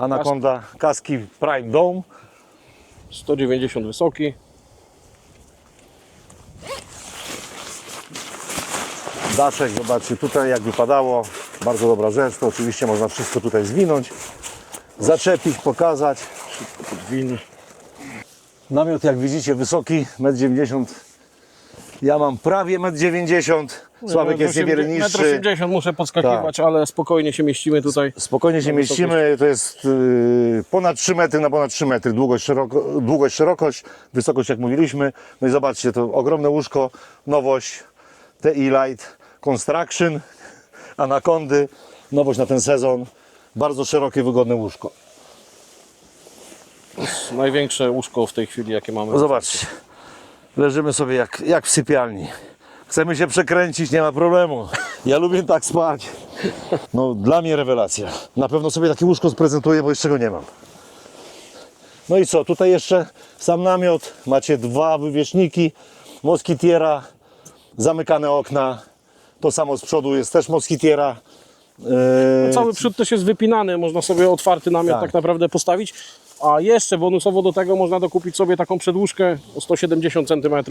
Anaconda, kaski Prime Dome. 190 wysoki. Daszek, zobaczcie, tutaj jak wypadało, bardzo dobra rzecz, to oczywiście można wszystko tutaj zwinąć, zaczepić, pokazać. Podwiny. Namiot, jak widzicie, wysoki, 1,90 m. Ja mam prawie 1,90 m. Sławek jest niewiele niższy. 1,80 m muszę podskakiwać, ale spokojnie się mieścimy tutaj. Spokojnie się mieścimy, to jest yy, ponad 3 metry na ponad 3 metry, długość, szeroko, długość, szerokość, wysokość jak mówiliśmy. No i zobaczcie, to ogromne łóżko, nowość, TI Light Construction, Anakondy, nowość na ten sezon, bardzo szerokie, wygodne łóżko. Największe łóżko w tej chwili, jakie mamy. No zobaczcie, leżymy sobie jak, jak w sypialni. Chcemy się przekręcić, nie ma problemu. Ja lubię tak spać. No dla mnie rewelacja. Na pewno sobie takie łóżko sprezentuję, bo jeszcze go nie mam. No i co, tutaj jeszcze sam namiot. Macie dwa wywieszniki, moskitiera, zamykane okna. To samo z przodu jest też moskitiera. Eee, Cały przód też jest wypinany, można sobie otwarty namiot Tak. tak, naprawdę postawić. A jeszcze bonusowo do tego można dokupić sobie taką przedłużkę o 170 cm.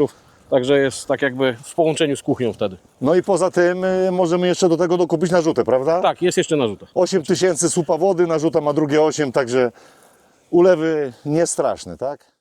Także jest tak jakby w połączeniu z kuchnią wtedy. No i poza tym y, możemy jeszcze do tego dokupić narzutę, prawda? Tak, jest jeszcze narzuta. 8 tysięcy słupa wody, narzuta ma drugie 8, także ulewy nie straszne, tak?